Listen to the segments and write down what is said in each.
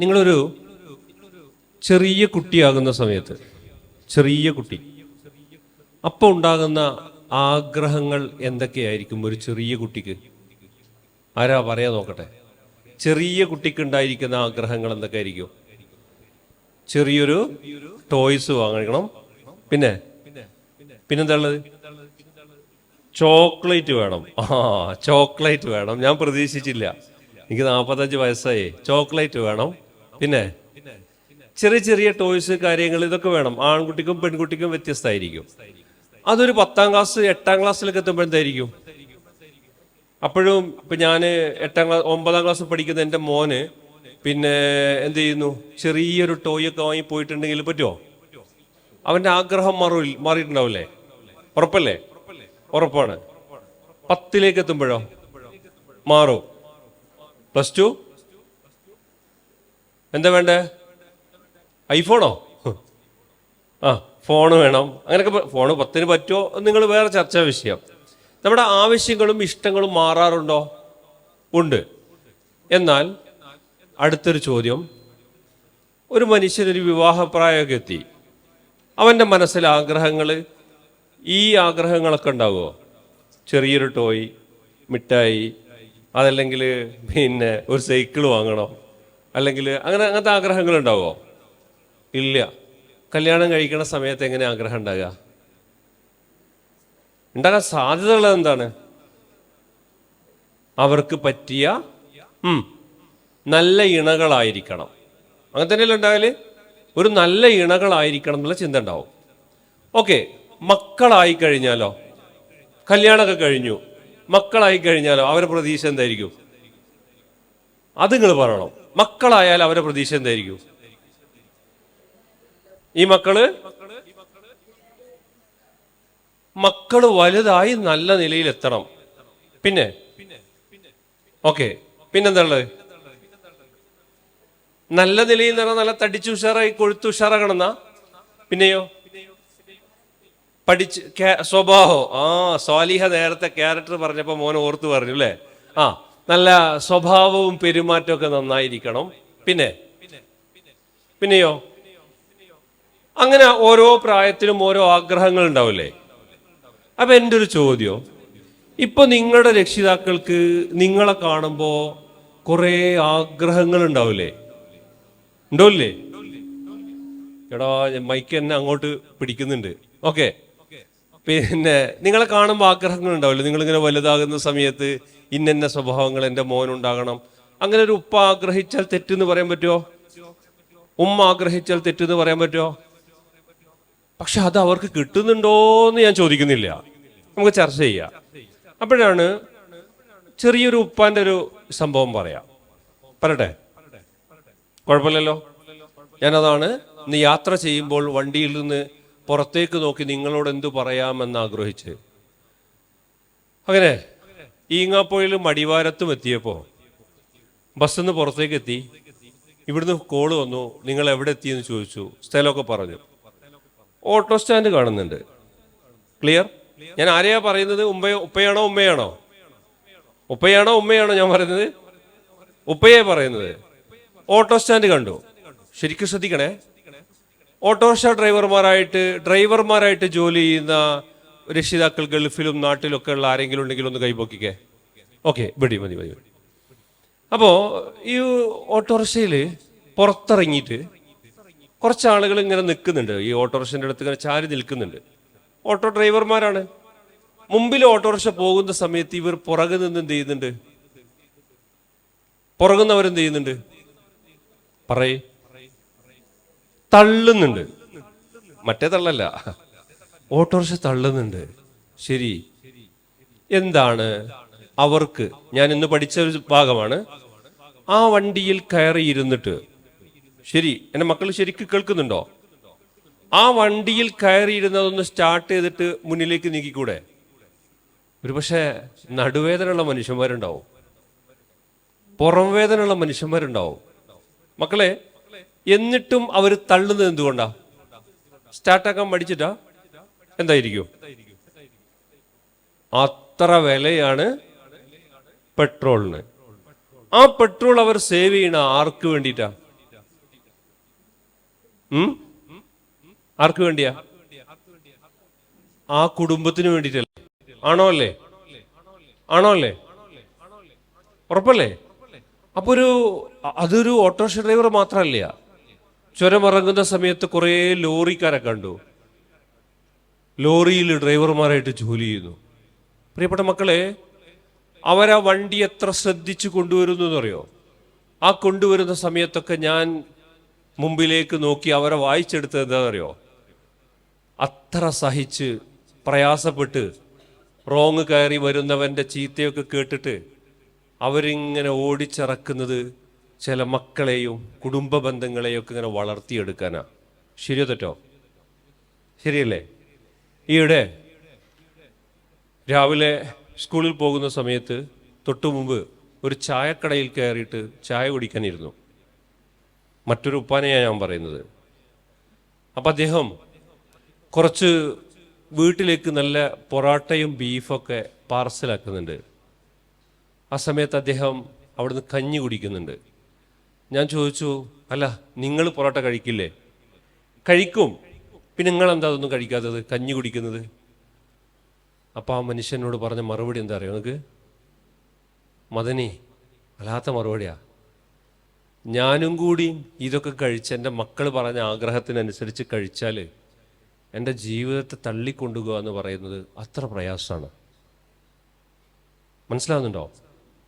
നിങ്ങളൊരു ചെറിയ കുട്ടിയാകുന്ന സമയത്ത് ചെറിയ കുട്ടി അപ്പോൾ ഉണ്ടാകുന്ന ആഗ്രഹങ്ങൾ എന്തൊക്കെയായിരിക്കും ഒരു ചെറിയ കുട്ടിക്ക്? ആരാ പറയാ നോക്കട്ടെ. ചെറിയ കുട്ടിക്ക് ഉണ്ടായിരിക്കുന്ന ആഗ്രഹങ്ങൾ എന്തൊക്കെയായിരിക്കും? ചെറിയൊരു ടോയ്സ് വാങ്ങിക്കണം. പിന്നെ? പിന്നെന്താ ഉള്ളത്? ചോക്ലേറ്റ് വേണം. ആ ചോക്ലേറ്റ് വേണം. ഞാൻ പ്രതീക്ഷിച്ചില്ല. എനിക്ക് നാൽപ്പത്തഞ്ച് വയസ്സായി. ചോക്ലേറ്റ് വേണം. പിന്നെ? ചെറിയ ചെറിയ ടോയ്സ് കാര്യങ്ങൾ ഇതൊക്കെ വേണം. ആൺകുട്ടിക്കും പെൺകുട്ടിക്കും വ്യത്യസ്തമായിരിക്കും. അതൊരു പത്താം ക്ലാസ് എട്ടാം ക്ലാസ്സിലൊക്കെ എത്തുമ്പോഴെന്തായിരിക്കും അപ്പോഴും ഇപ്പൊ ഞാൻ എട്ടാം ക്ലാസ് ഒമ്പതാം ക്ലാസ് പഠിക്കുന്ന എന്റെ മോന് പിന്നെ എന്ത് ചെയ്യുന്നു? ചെറിയൊരു ടോയ് ഒക്കെ വാങ്ങി പോയിട്ടുണ്ടെങ്കിൽ പറ്റുമോ അവന്റെ ആഗ്രഹം മാറി മാറിയിട്ടുണ്ടാവില്ലേ? ഉറപ്പല്ലേ? ഉറപ്പാണ്. പത്തിലേക്ക് എത്തുമ്പോഴോ? മാറും. പ്ലസ് ടു എന്താ വേണ്ടേ? ഐഫോണോ ആ ഫോൺ വേണം. അങ്ങനെയൊക്കെ ഫോൺ പത്തിന് പറ്റുമോ? നിങ്ങൾ വേറെ ചർച്ചാ വിഷയം. നമ്മുടെ ആവശ്യങ്ങളും ഇഷ്ടങ്ങളും മാറാറുണ്ടോ? ഉണ്ട്. എന്നാൽ അടുത്തൊരു ചോദ്യം. ഒരു മനുഷ്യനൊരു വിവാഹപ്രായമൊക്കെ എത്തി. അവന്റെ മനസ്സിൽ ആഗ്രഹങ്ങൾ ഈ ആഗ്രഹങ്ങളൊക്കെ ഉണ്ടാവുമോ? ചെറിയൊരു ടോയ് മിഠായി അതല്ലെങ്കിൽ പിന്നെ ഒരു സൈക്കിൾ വാങ്ങണം? അല്ലെങ്കിൽ അങ്ങനെ അങ്ങനത്തെ ആഗ്രഹങ്ങൾ ഉണ്ടാവുമോ ഇല്ല. കല്യാണം കഴിക്കണ സമയത്ത് എങ്ങനെ ആഗ്രഹം ഉണ്ടാകുക ഉണ്ടാകാൻ സാധ്യതയുള്ളത് എന്താണ്? അവർക്ക് പറ്റിയ നല്ല ഇണകളായിരിക്കണം. അങ്ങനെ തന്നെയല്ലേ ഉണ്ടാകൽ? ഒരു നല്ല ഇണകളായിരിക്കണം എന്നുള്ള ചിന്ത ഉണ്ടാവും. ഓക്കെ മക്കളായി കഴിഞ്ഞാലോ? കല്യാണമൊക്കെ കഴിഞ്ഞു. മക്കളായി കഴിഞ്ഞാലോ? അവരുടെ പ്രതീക്ഷ എന്തായിരിക്കും? അത് നിങ്ങൾ പറയണം. മക്കളായാൽ അവരുടെ പ്രതീക്ഷ എന്തായിരിക്കും? ഈ മക്കൾ? മക്കൾ വലുതായി നല്ല നിലയിൽ എത്തണം. പിന്നെ? ഓക്കെ. പിന്നെന്താ ഉള്ളത് നല്ല നിലയിൽ നിന്ന് നല്ല തടിച്ചു ഉഷാറായി കൊഴുത്തു ഉഷാറാകണമെന്നാ? പിന്നെയോ? പഠിച്ച് സ്വഭാവം. ആ സ്വാലിഹ നേരത്തെ ക്യാരക്ടർ പറഞ്ഞപ്പോ മോനെ ഓർത്ത് പറഞ്ഞു അല്ലേ? ആ. നല്ല സ്വഭാവവും പെരുമാറ്റവും ഒക്കെ നന്നായിരിക്കണം. പിന്നെ? പിന്നെയോ? അങ്ങനെ ഓരോ പ്രായത്തിലും ഓരോ ആഗ്രഹങ്ങൾ ഉണ്ടാവില്ലേ? അപ്പൊ എന്റെ ഒരു ചോദ്യം. ഇപ്പൊ നിങ്ങളുടെ രക്ഷിതാക്കൾക്ക് നിങ്ങളെ കാണുമ്പോ കുറെ ആഗ്രഹങ്ങൾ ഉണ്ടാവില്ലേ? ഉണ്ടോല്ലേ? എടാ മൈക്ക് എന്നെ അങ്ങോട്ട് പിടിക്കുന്നുണ്ട്. ഓക്കെ. പിന്നെ നിങ്ങളെ കാണുമ്പോൾ ആഗ്രഹങ്ങൾ ഉണ്ടാവില്ലേ? നിങ്ങളിങ്ങനെ വലുതാകുന്ന സമയത്ത് ഇന്നെന്ന സ്വഭാവങ്ങൾ എന്റെ മോനുണ്ടാകണം. അങ്ങനെ ഒരു ഉപ്പ ആഗ്രഹിച്ചാൽ തെറ്റെന്ന് പറയാൻ പറ്റുമോ? ഉമ്മ ആഗ്രഹിച്ചാൽ തെറ്റെന്ന് പറയാൻ പറ്റുമോ? പക്ഷെ അത് അവർക്ക് കിട്ടുന്നുണ്ടോ എന്ന് ഞാൻ ചോദിക്കുന്നില്ല. നമുക്ക് ചർച്ച ചെയ്യാം. അപ്പോഴാണ് ചെറിയൊരു ഉപ്പാന്റെ ഒരു സംഭവം പറയാം. പറയട്ടെ? കുഴപ്പമില്ലല്ലോ? ഞാനതാണ് ഇന്ന് യാത്ര ചെയ്യുമ്പോൾ വണ്ടിയിൽ നിന്ന് പുറത്തേക്ക് നോക്കി നിങ്ങളോട് എന്തു പറയാമെന്ന് ആഗ്രഹിച്ച് അങ്ങനെ ഈങ്ങാപ്പോയിൽ മടിവാരത്തും എത്തിയപ്പോൾ ബസ്സിൽ നിന്ന് പുറത്തേക്ക് എത്തി ഇവിടുന്ന് കോൾ വന്നു നിങ്ങൾ എവിടെ എത്തിയെന്ന് ചോദിച്ചു. സ്ഥലമൊക്കെ പറഞ്ഞു. ഓട്ടോ സ്റ്റാൻഡ് കാണുന്നുണ്ട്. ക്ലിയർ? ഞാൻ ആരെയാ പറയുന്നത്? ഉമ്മ ഉപ്പയാണോ ഉമ്മയാണോ? ഉപ്പയാണോ ഉമ്മയാണോ ഞാൻ പറയുന്നത്? ഉപ്പയെ പറയുന്നത്. ഓട്ടോ സ്റ്റാൻഡ് കണ്ടു. ശരിക്കും ശ്രദ്ധിക്കണേ. ഓട്ടോറിക്ഷ ഡ്രൈവർമാരായിട്ട് ഡ്രൈവർമാരായിട്ട് ജോലി ചെയ്യുന്ന രക്ഷിതാക്കൾ ഗൾഫിലും നാട്ടിലൊക്കെ ഉള്ള ആരെങ്കിലും ഉണ്ടെങ്കിൽ ഒന്ന് കൈപൊക്കിക്കേ. ഓക്കെ മതി മതി മതി അപ്പോൾ ഈ ഓട്ടോറിക്ഷയിൽ പുറത്തിറങ്ങിയിട്ട് കുറച്ച് ആളുകൾ ഇങ്ങനെ നിൽക്കുന്നുണ്ട്. ഈ ഓട്ടോറിക്ഷന്റെ അടുത്ത് ഇങ്ങനെ ചാരി നിൽക്കുന്നുണ്ട്. ഓട്ടോ ഡ്രൈവർമാരാണ്. മുമ്പിൽ ഓട്ടോറിക്ഷ പോകുന്ന സമയത്ത് ഇവർ പുറകെ നിന്ന് എന്ത് ചെയ്യുന്നുണ്ട്? പുറകുന്നവരെന്ത് ചെയ്യുന്നുണ്ട്? പറയേ. തള്ളുന്നുണ്ട്. മറ്റേ തള്ളല്ല. ഓട്ടോറിക്ഷ തള്ളുന്നുണ്ട്. ശരി. എന്താണ്? അവർക്ക് ഞാൻ ഇന്ന് പഠിച്ച ഒരു ഭാഗമാണ്. ആ വണ്ടിയിൽ കയറി ഇരുന്നിട്ട്. ശരി. എന്റെ മക്കൾ ശരിക്കും കേൾക്കുന്നുണ്ടോ? ആ വണ്ടിയിൽ കയറിയിരുന്നതൊന്ന് സ്റ്റാർട്ട് ചെയ്തിട്ട് മുന്നിലേക്ക് നീക്കിക്കൂടെ? ഒരു പക്ഷേ നടുവേദനയുള്ള മനുഷ്യന്മാരുണ്ടാവും. പുറം വേദനയുള്ള മനുഷ്യന്മാരുണ്ടാവും. മക്കളെ എന്നിട്ടും അവർ തള്ളുന്നത് എന്തുകൊണ്ടാ? സ്റ്റാർട്ടാക്കാൻ പഠിച്ചിട്ടാ? എന്തായിരിക്കും? അത്ര വിലയാണ് പെട്രോളിന്. ആ പെട്രോൾ അവർ സേവ് ചെയ്യണ ആർക്ക് വേണ്ടിയിട്ടാ? ഉം? ആർക്ക് വേണ്ടിയാ? ആ കുടുംബത്തിന് വേണ്ടിട്ടല്ലേ ആണോ അല്ലേ? ആണോ അല്ലേ? ഉറപ്പല്ലേ? അപ്പൊ ഒരു അതൊരു ഓട്ടോറിക്ഷ ഡ്രൈവർ മാത്രമല്ല. ചുരമിറങ്ങുന്ന സമയത്ത് കുറേ ലോറിക്കാരെ കണ്ടു. ലോറിയിൽ ഡ്രൈവർമാരായിട്ട് ജോലി ചെയ്യുന്നു. പ്രിയപ്പെട്ട മക്കളെ അവരാ വണ്ടി എത്ര ശ്രദ്ധിച്ച് കൊണ്ടുവരുന്നു എന്നറിയോ? ആ കൊണ്ടുവരുന്ന സമയത്തൊക്കെ ഞാൻ മുമ്പിലേക്ക് നോക്കി അവരെ വായിച്ചെടുത്തത് എന്താണെന്നറിയോ? അത്ര സഹിച്ച് പ്രയാസപ്പെട്ട് റോങ് കയറി വരുന്നവന്റെ ചീത്തയൊക്കെ കേട്ടിട്ട് അവരിങ്ങനെ ഓടിച്ചിറക്കുന്നത് ചില മക്കളെയും കുടുംബ ബന്ധങ്ങളെയും ഒക്കെ ഇങ്ങനെ വളർത്തിയെടുക്കാനാ. ശരിയോ തെറ്റോ? ശരിയല്ലേ? ഈയിടെ രാവിലെ സ്കൂളിൽ പോകുന്ന സമയത്ത് തൊട്ടു മുമ്പ് ഒരു ചായക്കടയിൽ കയറിയിട്ട് ചായ കുടിക്കാനിരുന്നു. മറ്റൊരു ഉപ്പാനെയാണ് ഞാൻ പറയുന്നത്. അപ്പം അദ്ദേഹം കുറച്ച് വീട്ടിലേക്ക് നല്ല പൊറാട്ടയും ബീഫൊക്കെ പാർസലാക്കുന്നുണ്ട്. ആ സമയത്ത് അദ്ദേഹം അവിടുന്ന് കഞ്ഞി കുടിക്കുന്നുണ്ട്. ഞാൻ ചോദിച്ചു അല്ല നിങ്ങൾ പൊറോട്ട കഴിക്കില്ലേ? കഴിക്കും. പിന്നെ നിങ്ങൾ എന്താ അതൊന്നും കഴിക്കാത്തത്? കഞ്ഞി കുടിക്കുന്നത്? അപ്പോൾ ആ മനുഷ്യനോട് പറഞ്ഞ മറുപടി എന്താ അറിയോ നിനക്ക്? മദനി അല്ലാത്ത മറുപടിയാ. ഞാനും കൂടി ഇതൊക്കെ കഴിച്ച് എന്റെ മക്കൾ പറഞ്ഞ ആഗ്രഹത്തിനനുസരിച്ച് കഴിച്ചാൽ എന്റെ ജീവിതത്തെ തള്ളിക്കൊണ്ടുപോകുക എന്ന് പറയുന്നത് അത്ര പ്രയാസമാണ്. മനസ്സിലാവുന്നുണ്ടോ?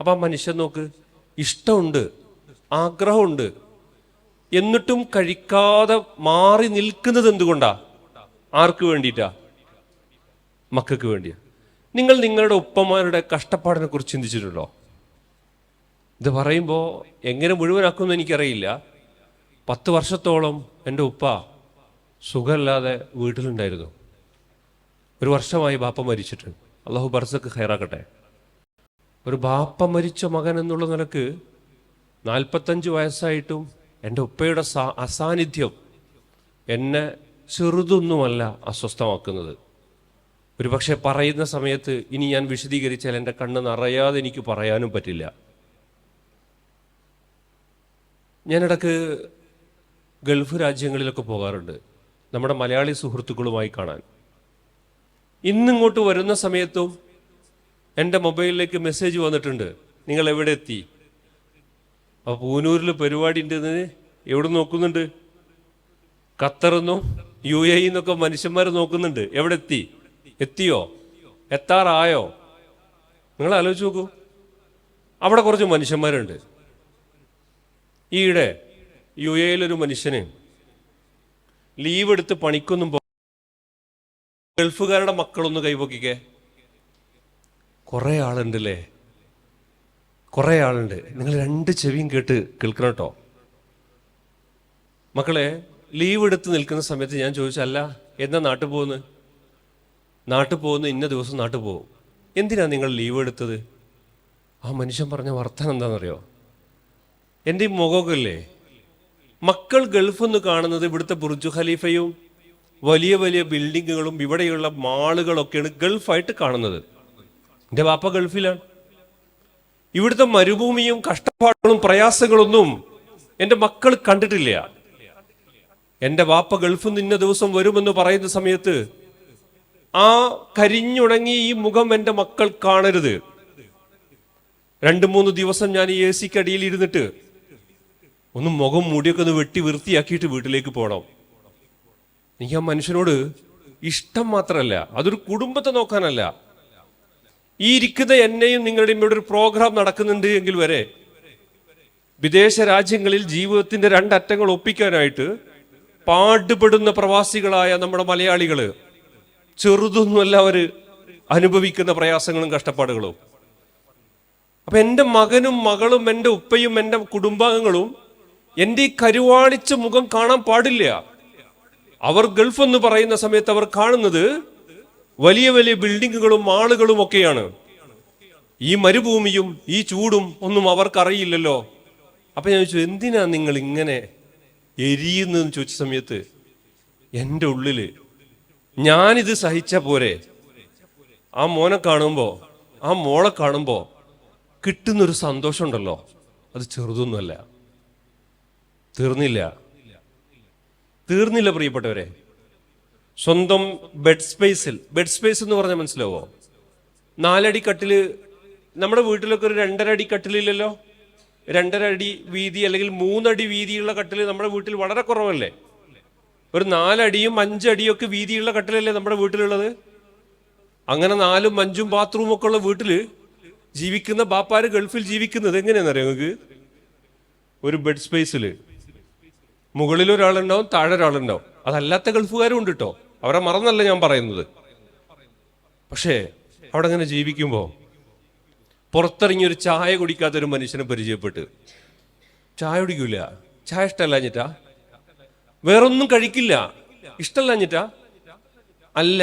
അപ്പം ആ മനുഷ്യൻ നോക്ക് ഇഷ്ടമുണ്ട് ആഗ്രഹമുണ്ട് എന്നിട്ടും കഴിക്കാതെ മാറി നിൽക്കുന്നത് എന്തുകൊണ്ടാ? ആർക്ക് വേണ്ടിയിട്ടാ? മക്കൾക്ക് വേണ്ടിയാ. നിങ്ങൾ നിങ്ങളുടെ ഉപ്പമാരുടെ കഷ്ടപ്പാടിനെ കുറിച്ച് ചിന്തിച്ചിട്ടുണ്ടോ? ഇത് പറയുമ്പോൾ എങ്ങനെ മുഴുവനാക്കുമെന്ന് എനിക്കറിയില്ല. പത്ത് വർഷത്തോളം എന്റെ ഉപ്പ സുഖമില്ലാതെ വീട്ടിലുണ്ടായിരുന്നു. ഒരു വർഷമായി ബാപ്പ മരിച്ചിട്ട്. അള്ളാഹു ബർസക്ക് ഹൈറാക്കട്ടെ ഒരു ബാപ്പ മരിച്ച മകൻ എന്നുള്ള നിലയ്ക്ക് നാൽപ്പത്തഞ്ച് വയസ്സായിട്ടും എന്റെ ഉപ്പയുടെ അസാന്നിധ്യം എന്നെ ചെറുതൊന്നുമല്ല അസ്വസ്ഥമാക്കുന്നത്. ഒരു പക്ഷേ പറയുന്ന സമയത്ത് ഇനി ഞാൻ വിശദീകരിച്ചാൽ എന്റെ കണ്ണ് നിറയാതെ എനിക്ക് പറയാനും പറ്റില്ല. ഞാനിടക്ക് ഗൾഫ് രാജ്യങ്ങളിലൊക്കെ പോകാറുണ്ട്. നമ്മുടെ മലയാളി സുഹൃത്തുക്കളുമായി കാണാൻ. ഇന്നിങ്ങോട്ട് വരുന്ന സമയത്തും എന്റെ മൊബൈലിലേക്ക് മെസ്സേജ് വന്നിട്ടുണ്ട്. നിങ്ങൾ എവിടെ എത്തി? അപ്പോൾ പൂനൂരിൽ പരിപാടി ഉണ്ടെന്ന് എവിടെ നോക്കുന്നുണ്ട്? ഖത്തറെന്നും? യു എ എന്നൊക്കെ മനുഷ്യന്മാർ നോക്കുന്നുണ്ട്. എവിടെ എത്തി? എത്തിയോ? എത്താറായോ? നിങ്ങൾ ആലോചിച്ച് നോക്കൂ. അവിടെ കുറച്ച് മനുഷ്യന്മാരുണ്ട്. ഈയിടെ യു എയിലൊരു മനുഷ്യന് ലീവ് എടുത്ത് പണിക്കൊന്നും പോ ഗൾഫുകാരുടെ മക്കളൊന്ന് കൈപൊക്കിക്കേ കുറേ ആളുണ്ടല്ലേ? കുറേ ആളുണ്ട്. നിങ്ങൾ രണ്ട് ചെവിയും കേട്ട് കേൾക്കണം കേട്ടോ. മക്കളെ ലീവ് എടുത്ത് നിൽക്കുന്ന സമയത്ത് ഞാൻ ചോദിച്ചല്ല എന്നാ നാട്ടിൽ പോകുന്നത്? നാട്ടിൽ പോകുന്നു ഇന്ന ദിവസം നാട്ടിൽ പോകും. എന്തിനാണ് നിങ്ങൾ ലീവ് എടുത്തത്? ആ മനുഷ്യൻ പറഞ്ഞ വർത്തനം എന്താണെന്നറിയോ? എന്റെ ഈ മുഖമൊക്കെ മക്കൾ ഗൾഫ് എന്ന് കാണുന്നത് ഇവിടുത്തെ ബുർജു ഖലീഫയും വലിയ വലിയ ബിൽഡിങ്ങുകളും ഇവിടെയുള്ള മാളുകളൊക്കെയാണ് ഗൾഫായിട്ട് കാണുന്നത്. എന്റെ വാപ്പ ഗൾഫിലാണ്. ഇവിടുത്തെ മരുഭൂമിയും കഷ്ടപ്പാടുകളും പ്രയാസങ്ങളൊന്നും എന്റെ മക്കൾ കണ്ടിട്ടില്ല. എന്റെ വാപ്പ ഗൾഫ് നിന്ന ദിവസം വരുമെന്ന് പറയുന്ന സമയത്ത് ആ കരിഞ്ഞുണങ്ങി ഈ മുഖം എന്റെ മക്കൾ കാണരുത്. രണ്ട് മൂന്ന് ദിവസം ഞാൻ ഈ എ സിക്ക് അടിയിൽ ഇരുന്നിട്ട് ഒന്ന് മുഖം മുടിയൊക്കെ ഒന്ന് വെട്ടി വൃത്തിയാക്കിയിട്ട് വീട്ടിലേക്ക് പോകണം എനിക്ക് ആ മനുഷ്യനോട് ഇഷ്ടം മാത്രമല്ല അതൊരു കുടുംബത്തെ നോക്കാനല്ല. ഈ ഇരിക്കുന്ന എന്നെയും നിങ്ങളുടെയും ഇവിടെ ഒരു പ്രോഗ്രാം നടക്കുന്നുണ്ട് എങ്കിൽ വരെ വിദേശ രാജ്യങ്ങളിൽ ജീവിതത്തിന്റെ രണ്ടറ്റങ്ങൾ ഒപ്പിക്കാനായിട്ട് പാടുപെടുന്ന പ്രവാസികളായ നമ്മുടെ മലയാളികൾ ചെറുതൊന്നുമല്ല അവർ അനുഭവിക്കുന്ന പ്രയാസങ്ങളും കഷ്ടപ്പാടുകളും. അപ്പൊ എന്റെ മകനും മകളും എന്റെ ഉപ്പയും എന്റെ കുടുംബാംഗങ്ങളും എന്റെ ഈ കരുവാളിച്ച മുഖം കാണാൻ പാടില്ല. അവർ ഗൾഫ് എന്ന് പറയുന്ന സമയത്ത് അവർ കാണുന്നത് വലിയ വലിയ ബിൽഡിങ്ങുകളും ആളുകളും ഒക്കെയാണ്. ഈ മരുഭൂമിയും ഈ ചൂടും ഒന്നും അവർക്കറിയില്ലല്ലോ. അപ്പൊ ഞാൻ ചോദിച്ചു എന്തിനാ നിങ്ങൾ ഇങ്ങനെ എരിയുന്നതെന്ന് ചോദിച്ച സമയത്ത് എന്റെ ഉള്ളിൽ ഞാനിത് സഹിച്ച പോരെ. ആ മോനെ കാണുമ്പോൾ ആ മോളെ കാണുമ്പോൾ കിട്ടുന്നൊരു സന്തോഷമുണ്ടല്ലോ. അത് ചെറുതൊന്നുമല്ല. തീർന്നില്ല. തീർന്നില്ല പ്രിയപ്പെട്ടവരെ. സ്വന്തം ബെഡ് സ്പേസിൽ ബെഡ് സ്പേസ് എന്ന് പറഞ്ഞാൽ മനസ്സിലാവോ? നാലടി കട്ടിൽ നമ്മുടെ വീട്ടിലൊക്കെ ഒരു രണ്ടര അടി കട്ടിലില്ലല്ലോ? രണ്ടര അടി വീതി അല്ലെങ്കിൽ മൂന്നടി വീതിയുള്ള കട്ടിൽ നമ്മുടെ വീട്ടിൽ വളരെ കുറവല്ലേ? ഒരു നാലടിയും അഞ്ചടിയും ഒക്കെ വീതിയുള്ള കട്ടിലല്ലേ നമ്മുടെ വീട്ടിലുള്ളത്? അങ്ങനെ നാലും അഞ്ചും ബാത്റൂം ഒക്കെ ഉള്ള വീട്ടിൽ ജീവിക്കുന്ന ബാപ്പാര് ഗൾഫിൽ ജീവിക്കുന്നത് എങ്ങനെയാണെന്നറിയാം നിങ്ങൾക്ക്? ഒരു ബെഡ് സ്പേസിൽ മുകളിൽ ഒരാളുണ്ടാവും താഴെ ഒരാളുണ്ടാവും. അതല്ലാത്ത ഗൾഫുകാരും ഉണ്ട് കേട്ടോ അവരെ മറന്നല്ല ഞാൻ പറയുന്നത്. പക്ഷേ അവിടെ അങ്ങനെ ജീവിക്കുമ്പോൾ പുറത്തിറങ്ങി ഒരു ചായ കുടിക്കാത്ത ഒരു മനുഷ്യനെ പരിചയപ്പെട്ട്. ചായ കുടിക്കൂല. ചായ ഇഷ്ടമല്ലാഞ്ഞിട്ടാ വേറൊന്നും കഴിക്കില്ല. ഇഷ്ടമല്ലാഞ്ഞിട്ടാ അല്ല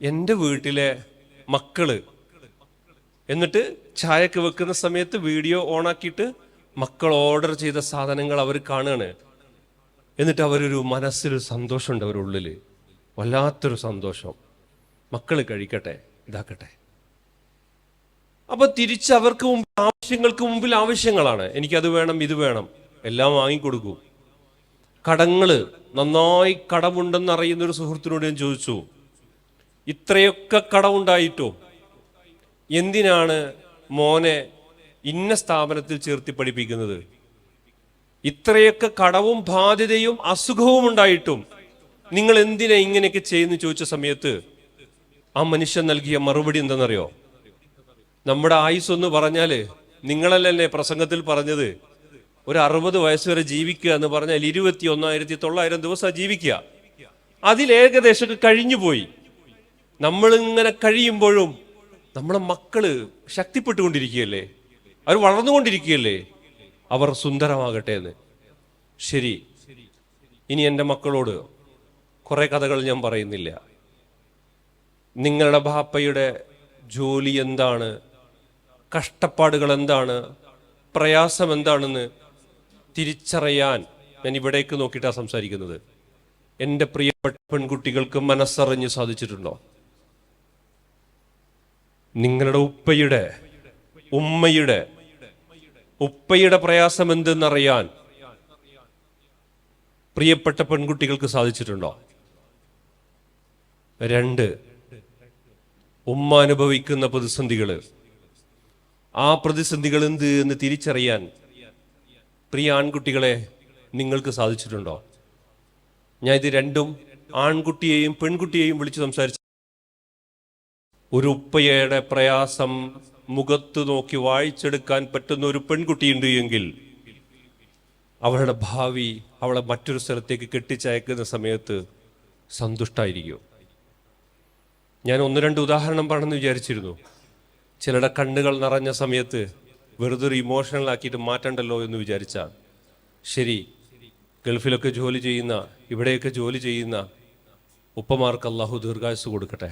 എന്റെ വീട്ടിലെ മക്കൾ എന്നിട്ട് ചായക്ക് വെക്കുന്ന സമയത്ത് വീഡിയോ ഓണാക്കിയിട്ട് മക്കൾ ഓർഡർ ചെയ്ത സാധനങ്ങൾ അവർ കാണുകയാണ്. എന്നിട്ട് അവരൊരു മനസ്സിൽ സന്തോഷമുണ്ട് അവരുടെ ഉള്ളിൽ വല്ലാത്തൊരു സന്തോഷം. മക്കൾ കഴിക്കട്ടെ ഇതാക്കട്ടെ. അപ്പൊ തിരിച്ച് അവർക്ക് മുമ്പിൽ ആവശ്യങ്ങൾക്ക് മുമ്പിൽ ആവശ്യങ്ങളാണ്. എനിക്കത് വേണം ഇത് വേണം. എല്ലാം വാങ്ങിക്കൊടുക്കും. കടങ്ങൾ നന്നായി കടമുണ്ടെന്ന് അറിയുന്ന ഒരു സുഹൃത്തിനോട് ഞാൻ ചോദിച്ചു ഇത്രയൊക്കെ കടമുണ്ടായിട്ടോ? എന്തിനാണ് മോനെ ഇന്ന സ്ഥാപനത്തിൽ ചേർത്തി പഠിപ്പിക്കുന്നത്? ഇത്രയൊക്കെ കടവും ബാധ്യതയും അസുഖവും ഉണ്ടായിട്ടും നിങ്ങൾ എന്തിനാ ഇങ്ങനെയൊക്കെ ചെയ്യുന്നു ചോദിച്ച സമയത്ത് ആ മനുഷ്യൻ നൽകിയ മറുപടി എന്തെന്നറിയോ? നമ്മുടെ ആയുസ് എന്ന് പറഞ്ഞാൽ നിങ്ങളല്ലേ പ്രസംഗത്തിൽ പറഞ്ഞത്? ഒരു അറുപത് വയസ്സ് വരെ ജീവിക്കുക എന്ന് പറഞ്ഞാൽ ഇരുപത്തി ഒന്നായിരത്തി തൊള്ളായിരം ദിവസം ജീവിക്കുക. അതിൽ കഴിഞ്ഞുപോയി കഴിഞ്ഞു പോയി. നമ്മളിങ്ങനെ കഴിയുമ്പോഴും നമ്മളെ മക്കൾ ശക്തിപ്പെട്ടുകൊണ്ടിരിക്കുകയല്ലേ? അവർ വളർന്നുകൊണ്ടിരിക്കുകയല്ലേ? അവർ സുന്ദരമാകട്ടെ എന്ന്. ശരി. ഇനി എന്റെ മക്കളോട് കുറെ കഥകൾ ഞാൻ പറയുന്നില്ല. നിങ്ങളുടെ ബാപ്പയുടെ ജോലി എന്താണ്? കഷ്ടപ്പാടുകൾ എന്താണ്? പ്രയാസം എന്താണെന്ന് തിരിച്ചറിയാൻ ഞാൻ ഇവിടേക്ക് നോക്കിയിട്ടാണ് സംസാരിക്കുന്നത്. എന്റെ പ്രിയപ്പെട്ട പെൺകുട്ടികൾക്ക് മനസ്സറിഞ്ഞ് സാധിച്ചിട്ടുണ്ടോ? നിങ്ങളുടെ ഉപ്പയുടെ ഉമ്മയുടെ ഉപ്പയുടെ പ്രയാസം എന്തെന്നറിയാൻ പ്രിയപ്പെട്ട പെൺകുട്ടികൾക്ക് സാധിച്ചിട്ടുണ്ടോ? രണ്ട് ഉമ്മ അനുഭവിക്കുന്ന പ്രതിസന്ധികൾ ആ പ്രതിസന്ധികൾ എന്ത് എന്ന് തിരിച്ചറിയാൻ പ്രിയ ആൺകുട്ടികളെ നിങ്ങൾക്ക് സാധിച്ചിട്ടുണ്ടോ? ഞാൻ ഇത് രണ്ടും ആൺകുട്ടിയെയും പെൺകുട്ടിയെയും വിളിച്ച് സംസാരിച്ചു ഒരു ഉപ്പയുടെ പ്രയാസം മുഖത്ത് നോക്കി വായിച്ചെടുക്കാൻ പറ്റുന്ന ഒരു പെൺകുട്ടിയുണ്ട് എങ്കിൽ അവളുടെ ഭാവി അവളെ മറ്റൊരു സ്ഥലത്തേക്ക് കെട്ടിച്ചയക്കുന്ന സമയത്ത് സന്തുഷ്ടായിരിക്കും. ഞാൻ ഒന്ന് രണ്ട് ഉദാഹരണം പറഞ്ഞെന്ന് വിചാരിച്ചിരുന്നു. ചിലരുടെ കണ്ണുകൾ നിറഞ്ഞ സമയത്ത് വെറുതെ ഒരു ഇമോഷണൽ ആക്കിയിട്ട് മാറ്റണ്ടല്ലോ എന്ന് വിചാരിച്ചാൽ ശരി ഗൾഫിലൊക്കെ ജോലി ചെയ്യുന്ന ഇവിടെയൊക്കെ ജോലി ചെയ്യുന്ന ഉപ്പമാർക്ക് അള്ളാഹു ദീർഘായുസ് കൊടുക്കട്ടെ.